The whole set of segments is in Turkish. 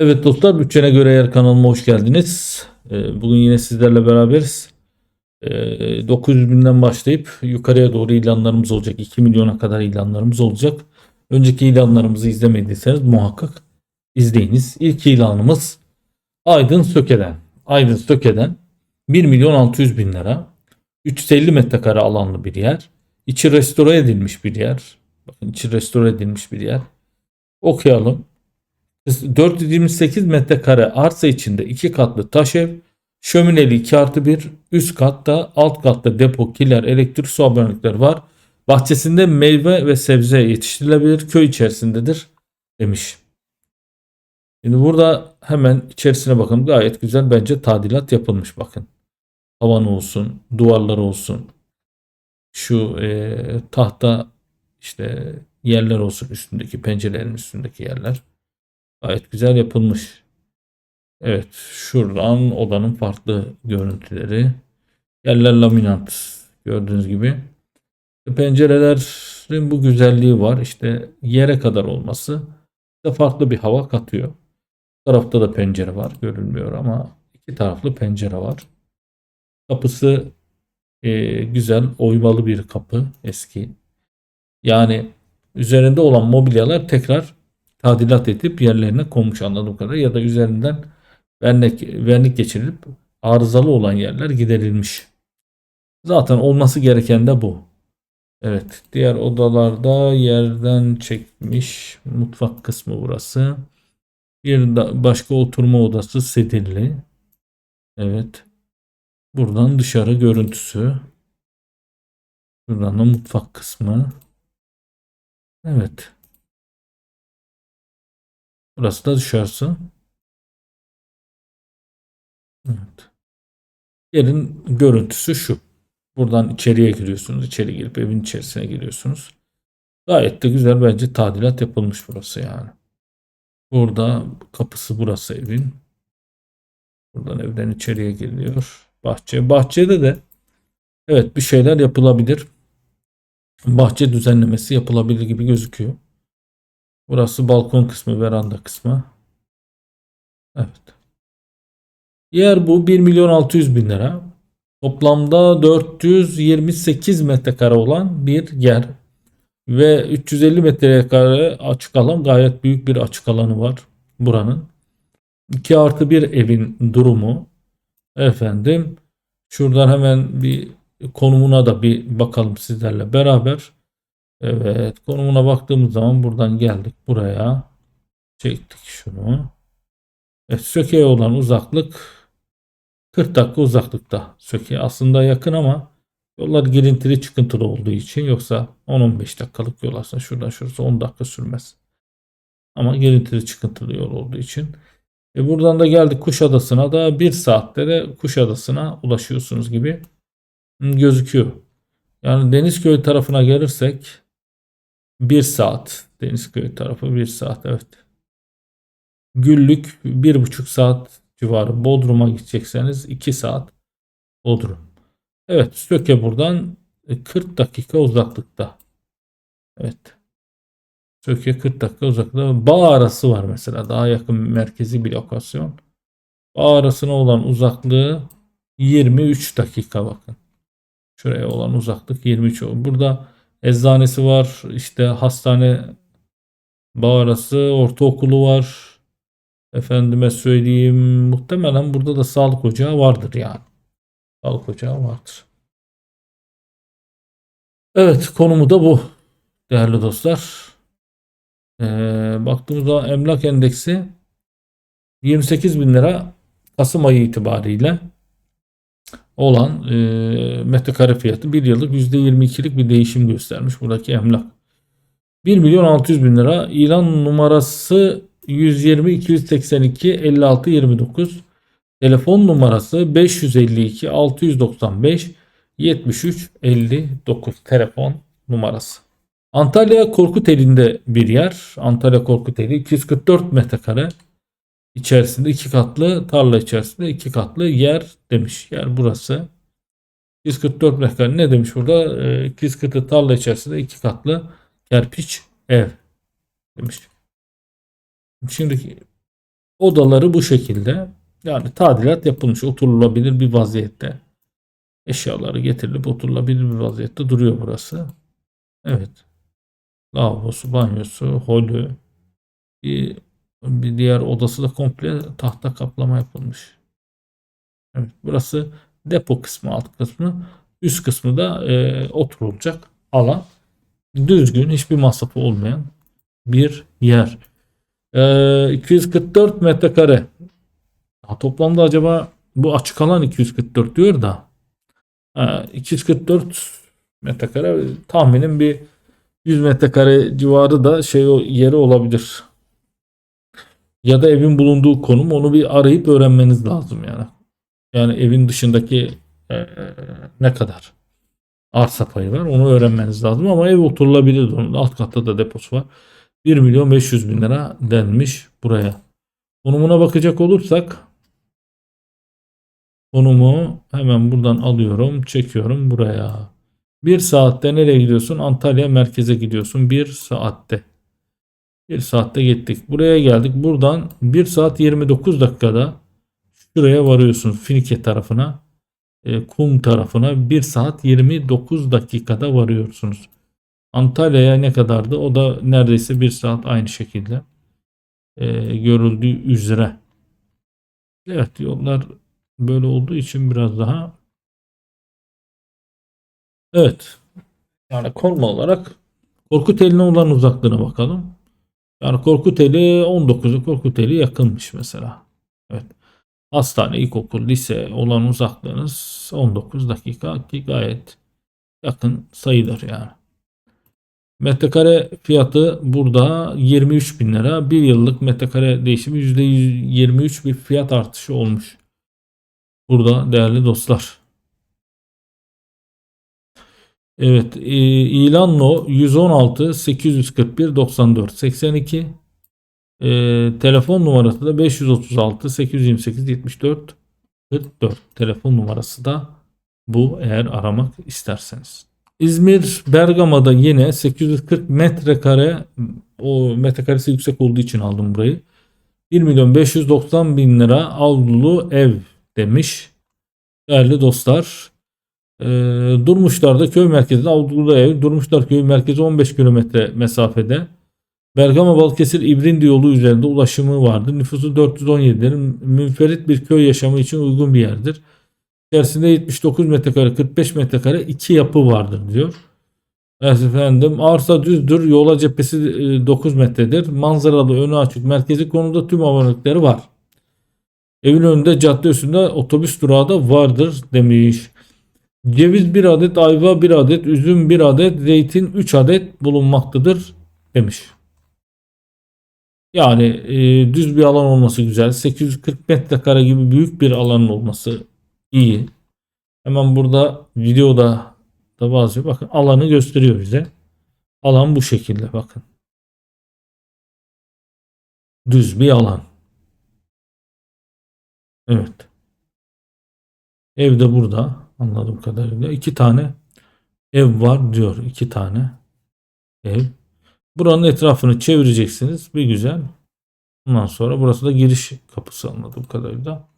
Evet dostlar bütçene göre yer kanalıma hoş geldiniz. Ee, Bugün yine sizlerle beraberiz. Ee, 900 binden başlayıp yukarıya doğru ilanlarımız olacak. 2 milyona kadar ilanlarımız olacak. Önceki ilanlarımızı izlemediyseniz muhakkak izleyiniz. İlk ilanımız Aydın Söke'den. Aydın Söke'den 1 milyon 600 bin lira. 350 metrekare alanlı bir yer. İçi restore edilmiş bir yer. Bakın içi restore edilmiş bir yer. Okuyalım. 428 metrekare arsa içinde iki katlı taş ev, şömineli 2 artı 1, üst katta alt katta depo, kiler, elektrik su abonelikleri var. Bahçesinde meyve ve sebze yetiştirilebilir, köy içerisindedir demiş. Şimdi burada hemen içerisine bakın gayet güzel bence tadilat yapılmış bakın. Tavan olsun, duvarlar olsun, şu e, tahta işte yerler olsun üstündeki pencerelerin üstündeki yerler. Gayet güzel yapılmış. Evet şuradan odanın farklı görüntüleri. Yerler laminat gördüğünüz gibi. Pencerelerin bu güzelliği var. İşte yere kadar olması da farklı bir hava katıyor. Bu tarafta da pencere var görünmüyor ama iki taraflı pencere var. Kapısı e, güzel oymalı bir kapı eski. Yani üzerinde olan mobilyalar tekrar tadilat edip yerlerine konmuş anladığım kadarıyla ya da üzerinden vernik, vernik geçirilip arızalı olan yerler giderilmiş. Zaten olması gereken de bu. Evet, diğer odalarda yerden çekmiş mutfak kısmı burası. Bir başka oturma odası sedirli. Evet. Buradan dışarı görüntüsü. Buradan da mutfak kısmı. Evet. Burası da dışarısı. Evet. Yerin görüntüsü şu. Buradan içeriye giriyorsunuz. İçeri girip evin içerisine giriyorsunuz. Gayet de güzel bence tadilat yapılmış burası yani. Burada kapısı burası evin. Buradan evden içeriye giriliyor. Bahçe. Bahçede de evet bir şeyler yapılabilir. Bahçe düzenlemesi yapılabilir gibi gözüküyor. Burası balkon kısmı, veranda kısmı. Evet. Yer bu 1 milyon 600 bin lira. Toplamda 428 metrekare olan bir yer. Ve 350 metrekare açık alan gayet büyük bir açık alanı var buranın. 2 artı 1 evin durumu. Efendim şuradan hemen bir konumuna da bir bakalım sizlerle beraber. Evet konumuna baktığımız zaman buradan geldik buraya. Çektik şunu. Evet, Söke'ye olan uzaklık 40 dakika uzaklıkta. Söke aslında yakın ama yollar girintili çıkıntılı olduğu için yoksa 10-15 dakikalık yol aslında şuradan şurası 10 dakika sürmez. Ama girintili çıkıntılı yol olduğu için. E buradan da geldik Kuşadası'na da 1 saatte de Kuşadası'na ulaşıyorsunuz gibi gözüküyor. Yani Denizköy tarafına gelirsek 1 saat. Denizköy tarafı 1 saat evet. Güllük 1,5 saat civarı. Bodrum'a gidecekseniz 2 saat Bodrum. Evet Söke buradan 40 dakika uzaklıkta. Evet. Söke 40 dakika uzaklıkta. Bağ arası var mesela. Daha yakın merkezi bir lokasyon. Bağ arasına olan uzaklığı 23 dakika bakın. Şuraya olan uzaklık 23. Burada eczanesi var. işte hastane bağ arası ortaokulu var. Efendime söyleyeyim muhtemelen burada da sağlık ocağı vardır yani. Sağlık ocağı vardır. Evet konumu da bu değerli dostlar. Ee, baktığımızda emlak endeksi 28 bin lira Kasım ayı itibariyle olan e, metrekare fiyatı bir yıllık %22'lik bir değişim göstermiş buradaki emlak. 1 milyon 600 bin lira ilan numarası 120 282 56 29 telefon numarası 552 695 73 59 telefon numarası. Antalya Korkuteli'nde bir yer. Antalya Korkuteli 244 metrekare içerisinde iki katlı tarla içerisinde iki katlı yer demiş. Yer burası. 244 metrekare ne demiş burada? E, 240 tarla içerisinde iki katlı kerpiç ev demiş. Şimdi Odaları bu şekilde. Yani tadilat yapılmış. Oturulabilir bir vaziyette. Eşyaları getirilip oturulabilir bir vaziyette duruyor burası. Evet. Lavabosu, banyosu, holü. Bir, bir diğer odası da komple tahta kaplama yapılmış. Evet, burası depo kısmı, alt kısmı. Üst kısmı da e, oturulacak alan. Düzgün, hiçbir masrafı olmayan bir yer. E, 244 metrekare. Ha, toplamda acaba bu açık alan 244 diyor da ha, 244 metrekare tahminim bir 100 metrekare civarı da şey yeri olabilir. Ya da evin bulunduğu konum onu bir arayıp öğrenmeniz lazım yani. Yani evin dışındaki e, ne kadar arsa payı var onu öğrenmeniz lazım ama ev oturulabilir durumda. Alt katta da deposu var. 1 milyon 500 bin lira denmiş buraya. Konumuna bakacak olursak konumu hemen buradan alıyorum çekiyorum buraya. Bir saatte nereye gidiyorsun? Antalya merkeze gidiyorsun. Bir saatte. Bir saatte gittik. Buraya geldik. Buradan 1 saat 29 dakikada şuraya varıyorsunuz. Finike tarafına. E, kum tarafına 1 saat 29 dakikada varıyorsunuz. Antalya'ya ne kadardı? O da neredeyse 1 saat aynı şekilde. E, görüldüğü üzere. Evet yollar böyle olduğu için biraz daha Evet. Yani konum olarak Korkuteli'ne olan uzaklığına bakalım. Yani Korkuteli 19'u Korkuteli yakınmış mesela. Evet. Hastane, ilkokul, lise olan uzaklığınız 19 dakika ki gayet yakın sayılır yani. Metrekare fiyatı burada 23 bin lira. Bir yıllık metrekare değişimi %23 bir fiyat artışı olmuş. Burada değerli dostlar. Evet, e, ilan no 116 841 94 82 e, telefon numarası da 536 828 74 44 telefon numarası da bu eğer aramak isterseniz. İzmir Bergama'da yine 840 metrekare o metrekaresi yüksek olduğu için aldım burayı. 1 milyon 590 bin lira avlulu ev demiş. Değerli dostlar e, Durmuşlar'da köy merkezinde avlulu ev. Durmuşlar köy merkezi 15 kilometre mesafede. Bergama Balıkesir İbrindi yolu üzerinde ulaşımı vardır. Nüfusu 417'lerin münferit bir köy yaşamı için uygun bir yerdir. İçerisinde 79 metrekare 45 metrekare iki yapı vardır diyor. Evet efendim arsa düzdür. Yola cephesi 9 metredir. Manzaralı önü açık. Merkezi konuda tüm abonelikleri var. Evin önünde cadde üstünde otobüs durağı da vardır demiş. Ceviz bir adet, ayva bir adet, üzüm bir adet, zeytin 3 adet bulunmaktadır demiş. Yani e, düz bir alan olması güzel. 840 metrekare gibi büyük bir alanın olması iyi. Hemen burada videoda da bazı bakın alanı gösteriyor bize. Alan bu şekilde bakın. Düz bir alan. Evet. Ev de burada. Anladığım kadarıyla. iki tane ev var diyor. iki tane ev. Buranın etrafını çevireceksiniz. Bir güzel. Ondan sonra burası da giriş kapısı anladığım kadarıyla.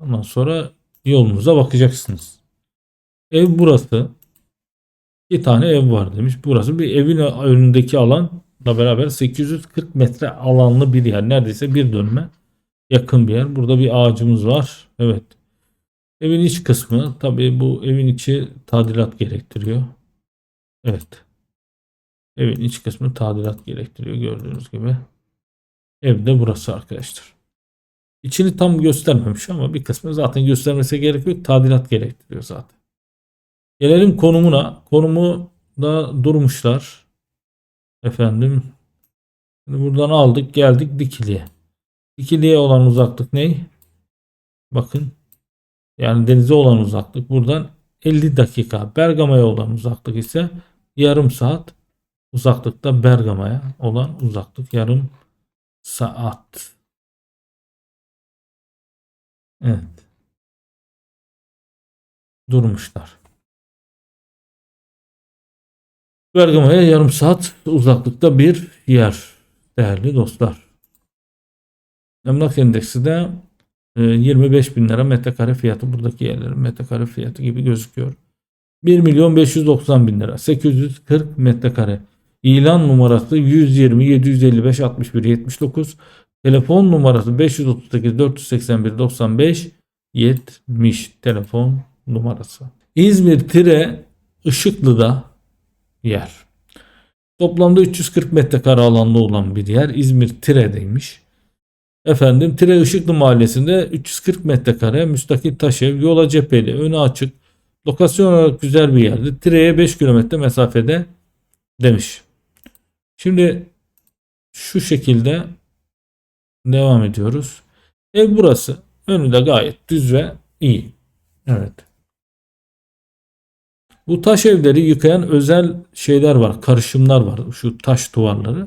Ondan sonra yolunuza bakacaksınız. Ev burası. İki tane ev var demiş. Burası bir evin önündeki alanla beraber 840 metre alanlı bir yer. Neredeyse bir dönüme yakın bir yer. Burada bir ağacımız var. Evet. Evin iç kısmı tabii bu evin içi tadilat gerektiriyor. Evet. Evin iç kısmı tadilat gerektiriyor gördüğünüz gibi. Evde burası arkadaşlar. İçini tam göstermemiş ama bir kısmı zaten göstermesi gerekiyor. Tadilat gerektiriyor zaten. Gelelim konumuna. Konumu da durmuşlar. Efendim. Şimdi buradan aldık geldik Dikili'ye. Dikili'ye olan uzaklık ne? Bakın yani denize olan uzaklık buradan 50 dakika. Bergama'ya olan uzaklık ise yarım saat uzaklıkta Bergama'ya olan uzaklık yarım saat. Evet. Durmuşlar. Bergama'ya yarım saat uzaklıkta bir yer değerli dostlar. Emlak endeksi de 25 bin lira metrekare fiyatı buradaki yerlerin metrekare fiyatı gibi gözüküyor. 1 milyon 590 bin lira 840 metrekare. İlan numarası 120 755 61 79. Telefon numarası 538 481 95 70 telefon numarası. İzmir Tire Işıklı'da yer. Toplamda 340 metrekare alanda olan bir yer. İzmir Tire'deymiş. Efendim Tire Işıklı Mahallesi'nde 340 metrekare müstakil taş ev, yola cepheli, önü açık. Lokasyon olarak güzel bir yerde. Tire'ye 5 kilometre mesafede demiş. Şimdi şu şekilde devam ediyoruz. Ev burası. Önü de gayet düz ve iyi. Evet. Bu taş evleri yıkayan özel şeyler var. Karışımlar var. Şu taş duvarları.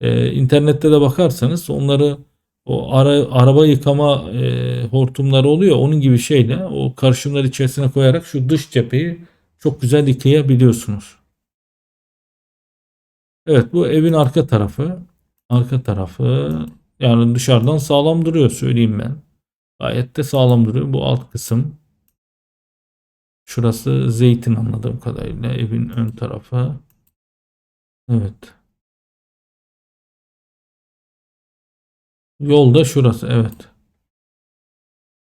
Ee, internette de bakarsanız onları o ara, araba yıkama e, hortumları oluyor. Onun gibi şeyle o karışımları içerisine koyarak şu dış cepheyi çok güzel yıkayabiliyorsunuz. Evet bu evin arka tarafı. Arka tarafı yani dışarıdan sağlam duruyor söyleyeyim ben. Gayet de sağlam duruyor. Bu alt kısım. Şurası zeytin anladığım kadarıyla. Evin ön tarafı. Evet. Yolda şurası evet.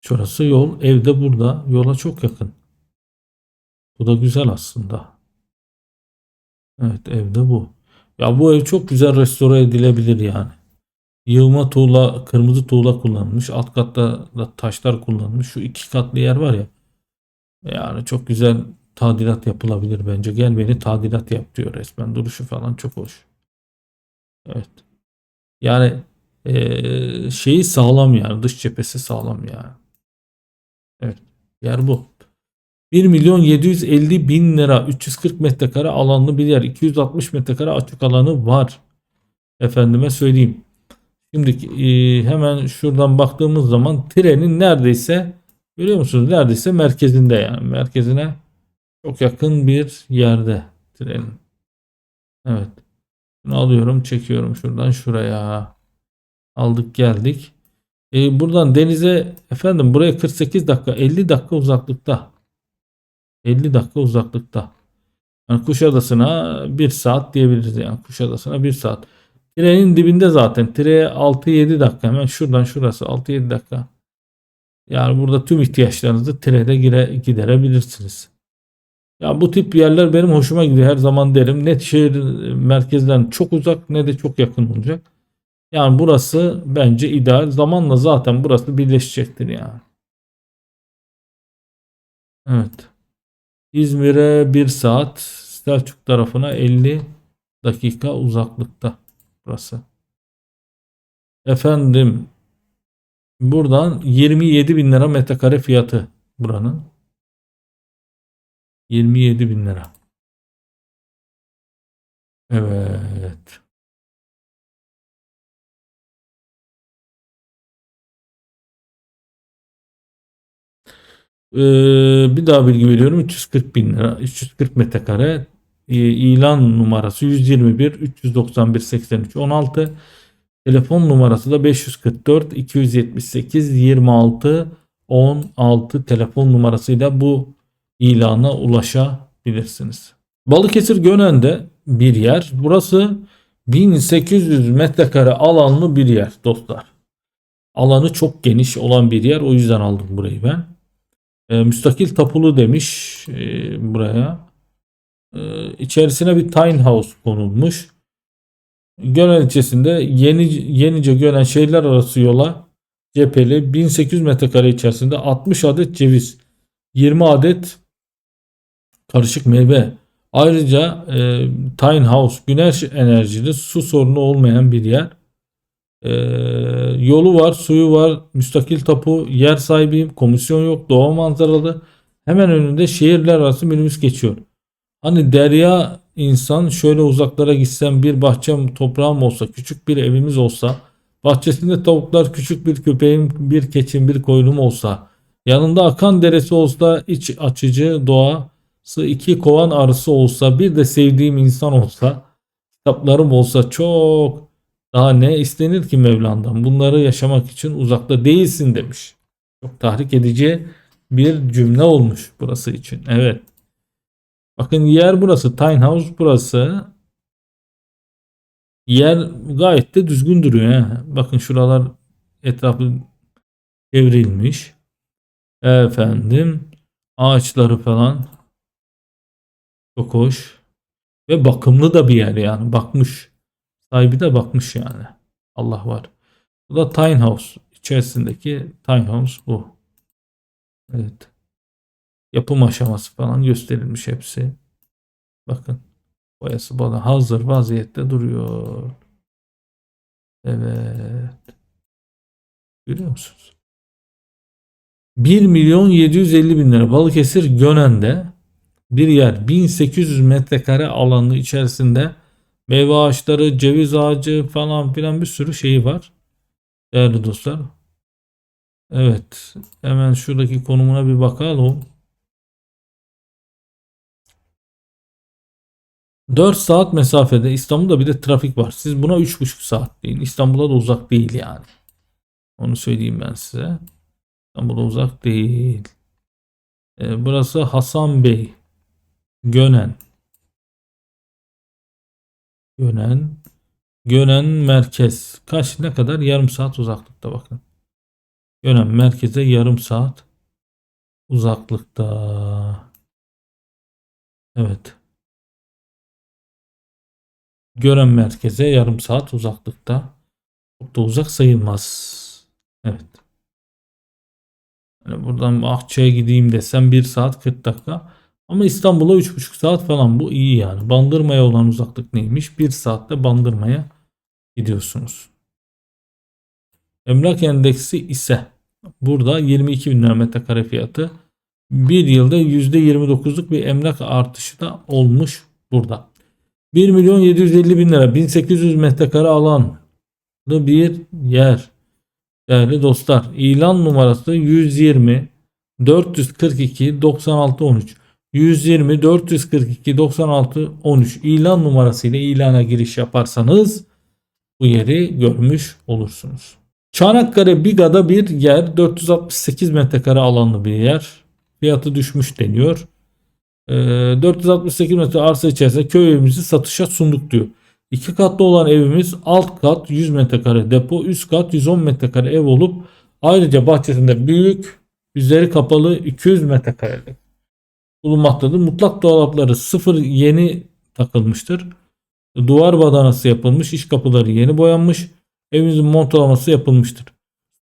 Şurası yol. Evde burada. Yola çok yakın. Bu da güzel aslında. Evet evde bu. Ya bu ev çok güzel restore edilebilir yani. Yığma tuğla, kırmızı tuğla kullanılmış. Alt katta da taşlar kullanılmış. Şu iki katlı yer var ya. Yani çok güzel tadilat yapılabilir bence. Gel beni tadilat yap diyor resmen. Duruşu falan çok hoş. Evet. Yani eee, şeyi sağlam yani. Dış cephesi sağlam yani. Evet. Yer bu. 1 milyon 750 bin lira 340 metrekare alanlı bir yer. 260 metrekare açık alanı var. Efendime söyleyeyim. Şimdi e, hemen şuradan baktığımız zaman trenin neredeyse görüyor musunuz? Neredeyse merkezinde yani. Merkezine çok yakın bir yerde trenin. Evet. Bunu alıyorum çekiyorum şuradan şuraya. Aldık geldik. E, buradan denize efendim buraya 48 dakika 50 dakika uzaklıkta. 50 dakika uzaklıkta. Yani Kuşadası'na 1 saat diyebiliriz yani Kuşadası'na 1 saat. Trenin dibinde zaten. Treye 6-7 dakika hemen şuradan şurası 6-7 dakika. Yani burada tüm ihtiyaçlarınızı trede gire, giderebilirsiniz. Ya bu tip yerler benim hoşuma gidiyor her zaman derim. Ne şehir merkezden çok uzak ne de çok yakın olacak. Yani burası bence ideal. Zamanla zaten burası birleşecektir yani. Evet. İzmir'e 1 saat, Selçuk tarafına 50 dakika uzaklıkta burası. Efendim buradan 27 bin lira metrekare fiyatı buranın. 27 bin lira. Evet. Ee, bir daha bilgi veriyorum. 340 bin lira. 340 metrekare. Ee, ilan numarası 121 391 83 16. Telefon numarası da 544 278 26 16 telefon numarasıyla bu ilana ulaşabilirsiniz. Balıkesir Gönen'de bir yer. Burası 1800 metrekare alanlı bir yer dostlar. Alanı çok geniş olan bir yer. O yüzden aldım burayı ben. E, müstakil tapulu demiş e, buraya. E, içerisine bir tiny house konulmuş. Gönen ilçesinde yeni, yenice Gönen şehirler arası yola cepheli 1800 metrekare içerisinde 60 adet ceviz, 20 adet karışık meyve. Ayrıca e, tiny house güneş enerjili su sorunu olmayan bir yer. Ee, yolu var, suyu var, müstakil tapu, yer sahibiyim, komisyon yok, doğa manzaralı. Hemen önünde şehirler arası minibüs geçiyor. Hani derya insan şöyle uzaklara gitsem bir bahçem toprağım olsa, küçük bir evimiz olsa, bahçesinde tavuklar, küçük bir köpeğim, bir keçim, bir koyunum olsa, yanında akan deresi olsa, iç açıcı doğası, iki kovan arısı olsa, bir de sevdiğim insan olsa, kitaplarım olsa çok Daha ne istenir ki Mevlana'dan? Bunları yaşamak için uzakta değilsin demiş. Çok tahrik edici bir cümle olmuş burası için. Evet. Bakın yer burası. Tiny House burası. Yer gayet de düzgün duruyor. He. Bakın şuralar etrafı çevrilmiş. Efendim ağaçları falan çok hoş. Ve bakımlı da bir yer yani. Bakmış. Sahibi de bakmış yani. Allah var. Bu da Tiny House. içerisindeki Tiny House bu. Evet. Yapım aşaması falan gösterilmiş hepsi. Bakın. Boyası bana hazır vaziyette duruyor. Evet. Görüyor musunuz? 1 milyon 750 bin lira Balıkesir Gönen'de bir yer 1800 metrekare alanı içerisinde meyve ağaçları, ceviz ağacı falan filan bir sürü şeyi var. Değerli dostlar. Evet. Hemen şuradaki konumuna bir bakalım. 4 saat mesafede İstanbul'da bir de trafik var. Siz buna 3,5 saat deyin. İstanbul'a da uzak değil yani. Onu söyleyeyim ben size. İstanbul'a uzak değil. Ee, burası Hasan Bey. Gönen. Gönen. Gönen merkez. Kaç ne kadar? Yarım saat uzaklıkta bakın. Gönen merkeze yarım saat uzaklıkta. Evet. Gören merkeze yarım saat uzaklıkta. Çok da uzak sayılmaz. Evet. Yani buradan Akça'ya gideyim desem 1 saat 40 dakika. Ama İstanbul'a 3,5 saat falan bu iyi yani. Bandırma'ya olan uzaklık neymiş? 1 saatte Bandırma'ya gidiyorsunuz. Emlak endeksi ise burada 22 bin lira metrekare fiyatı. Bir yılda %29'luk bir emlak artışı da olmuş burada. 1 milyon 750 bin lira 1800 metrekare alanlı bir yer. Değerli dostlar ilan numarası 120 442 96 13 120 442 96 13 ilan numarası ile ilana giriş yaparsanız bu yeri görmüş olursunuz. Çanakkale Biga'da bir yer 468 metrekare alanlı bir yer. Fiyatı düşmüş deniyor. 468 metre arsa içerisinde köy evimizi satışa sunduk diyor. İki katlı olan evimiz alt kat 100 metrekare depo, üst kat 110 metrekare ev olup ayrıca bahçesinde büyük, üzeri kapalı 200 metrekarelik bulunmaktadır. Mutlak dolapları sıfır yeni takılmıştır. Duvar badanası yapılmış, iç kapıları yeni boyanmış, evimizin montalaması yapılmıştır.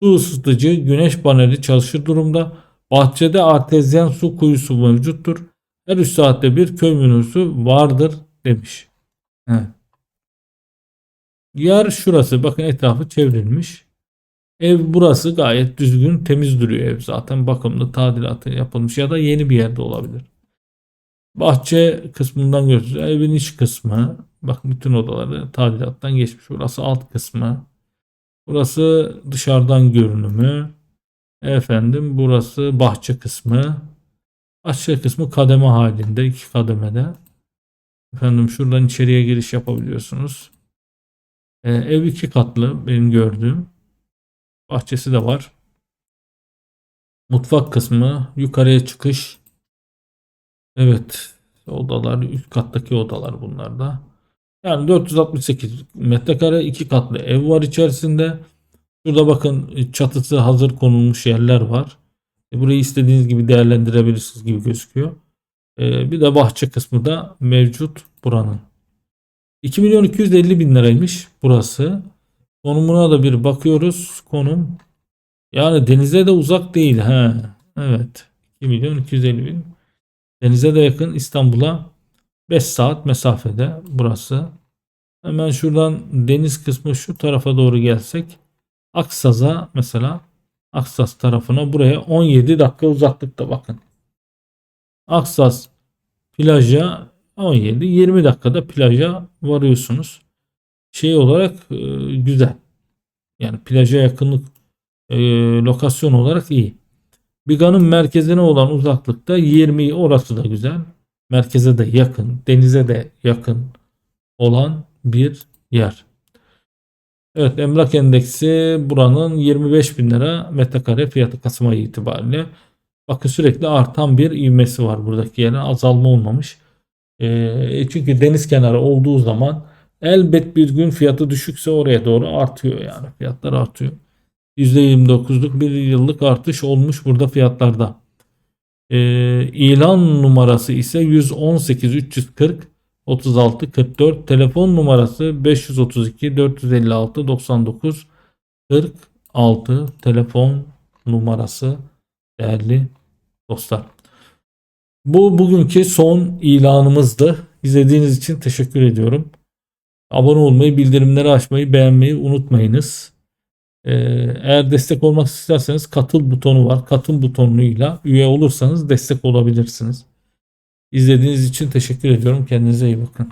Su ısıtıcı, güneş paneli çalışır durumda. Bahçede artezyen su kuyusu mevcuttur. Her 3 saatte bir köy menüsü vardır demiş. Evet. Yer şurası. Bakın etrafı çevrilmiş. Ev burası gayet düzgün, temiz duruyor ev zaten. Bakımlı, tadilatı yapılmış ya da yeni bir yerde olabilir. Bahçe kısmından görüyoruz. Evin iç kısmı. Bakın bütün odaları tadilattan geçmiş. Burası alt kısmı. Burası dışarıdan görünümü. Efendim burası bahçe kısmı. Bahçe kısmı kademe halinde. iki kademede. Efendim şuradan içeriye giriş yapabiliyorsunuz. Ee, ev iki katlı benim gördüğüm. Bahçesi de var. Mutfak kısmı, yukarıya çıkış. Evet, odalar, üst kattaki odalar bunlar da. Yani 468 metrekare iki katlı ev var içerisinde. Şurada bakın çatısı hazır konulmuş yerler var. E, burayı istediğiniz gibi değerlendirebilirsiniz gibi gözüküyor. E, bir de bahçe kısmı da mevcut buranın. 2 milyon 250 bin liraymış burası. Konumuna da bir bakıyoruz. Konum yani denize de uzak değil. He. Evet. 2 milyon 250 bin. Denize de yakın İstanbul'a 5 saat mesafede burası. Hemen şuradan deniz kısmı şu tarafa doğru gelsek. Aksaz'a mesela Aksas tarafına buraya 17 dakika uzaklıkta bakın. Aksas plaja 17-20 dakikada plaja varıyorsunuz. Şey olarak e, güzel. Yani plaja yakınlık e, lokasyon olarak iyi. Biga'nın merkezine olan uzaklıkta 20 orası da güzel. Merkeze de yakın, denize de yakın olan bir yer. Evet emlak endeksi buranın 25 bin lira metrekare fiyatı Kasım ayı itibariyle. Bakın sürekli artan bir ivmesi var buradaki yerin azalma olmamış. Ee, çünkü deniz kenarı olduğu zaman elbet bir gün fiyatı düşükse oraya doğru artıyor yani fiyatlar artıyor. %29'luk bir yıllık artış olmuş burada fiyatlarda. Ee, ilan numarası ise 118 340 36 44 telefon numarası 532 456 99 46 telefon numarası değerli dostlar. Bu bugünkü son ilanımızdı. İzlediğiniz için teşekkür ediyorum. Abone olmayı, bildirimleri açmayı, beğenmeyi unutmayınız. Ee, eğer destek olmak isterseniz katıl butonu var. Katıl butonuyla üye olursanız destek olabilirsiniz. İzlediğiniz için teşekkür ediyorum. Kendinize iyi bakın.